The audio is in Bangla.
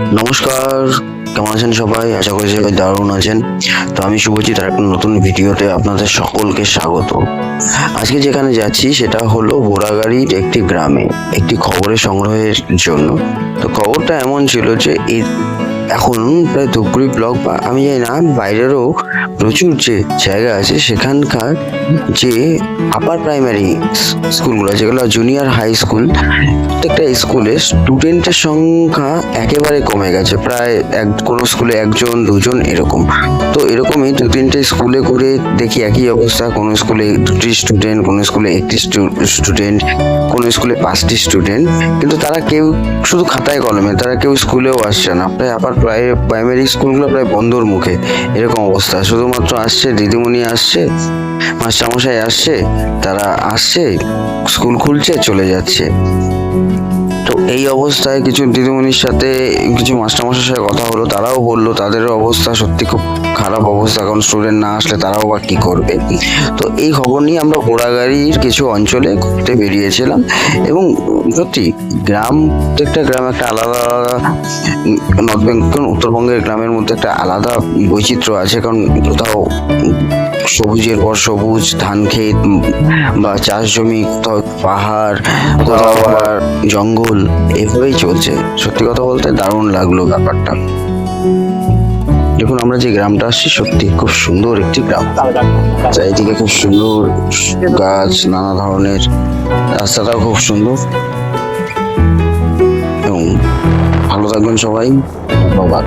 নমস্কার, কেমন আছেন সবাই? আশা করি সবাই দারুণ আছেন। তো আমি শুভজিৎ আর একটা নতুন ভিডিওতে আপনাদের সকলকে স্বাগত। আজকে যেখানে যাচ্ছি সেটা হলো বোরাগাড়ির একটি গ্রামে, একটি খবরের সংগ্রহের জন্য। তো খবরটা এমন ছিল যে এখন প্রায় ধূপগুড়ি ব্লক বা আমি জানি না, বাইরেরও প্রচুর যে জায়গা আছে সেখানকার যে আপার প্রাইমারি স্কুলগুলো যেগুলো জুনিয়র হাই স্কুল প্রত্যেকটা স্কুলে স্টুডেন্টের সংখ্যা একেবারে কমে গেছে। প্রায় এক, কোনো স্কুলে একজন, দুজন এরকম। তো এরকমই দু তিনটে স্কুলে করে দেখি একই অবস্থা, কোনো স্কুলে দুটি স্টুডেন্ট কোনো স্কুলে একটি স্টুডেন্ট কোনো স্কুলে পাঁচটি স্টুডেন্ট কিন্তু তারা কেউ শুধু খাতায় কলমে, তারা কেউ স্কুলেও আসছে না। প্রায় আবার প্রায় প্রাইমারি স্কুলগুলো প্রায় বন্ধর মুখে, এরকম অবস্থা। শুধুমাত্র আসছে, দিদিমণি আসছে, মাস্টারমশাই আসছে, তারা আসছে স্কুল খুলছে, চলে যাচ্ছে। তো এই অবস্থায় কিছু দিদিমণির সাথে কিছু মাস্টারমশাইয়ের সাথে কথা হলো, তারাও বলল, তাদের অবস্থা সত্যি খুব খারাপ অবস্থা, কারণ স্টুডেন্ট না আসলে তারাও বা কী করবে? তো এই খবর নিয়ে আমরা ঘোড়াগাড়ির কিছু অঞ্চলে ঘুরতে বেরিয়েছিলাম এবং সত্যি গ্রাম, প্রত্যেকটা গ্রাম একটা আলাদা আলাদা নর্থ বেঙ্গল উত্তরবঙ্গের গ্রামের মধ্যে একটা আলাদা বৈচিত্র্য আছে, কারণ কোথাও সবুজের পর সবুজ, ধান ক্ষেত বা চাষ জমি, কোথাও পাহাড়, কোথাও জঙ্গল, এভাবেই চলছে। সত্যি কথা বলতে দারুণ লাগল ব্যাপারটা। দেখুন, আমরা যে গ্রামটা আসছি, সত্যি খুব সুন্দর একটি গ্রাম। চারিদিকে খুব সুন্দর গাছ, নানা ধরনের, রাস্তাটাও খুব সুন্দর। এবং ভালো থাকবেন সবাই। ধন্যবাদ।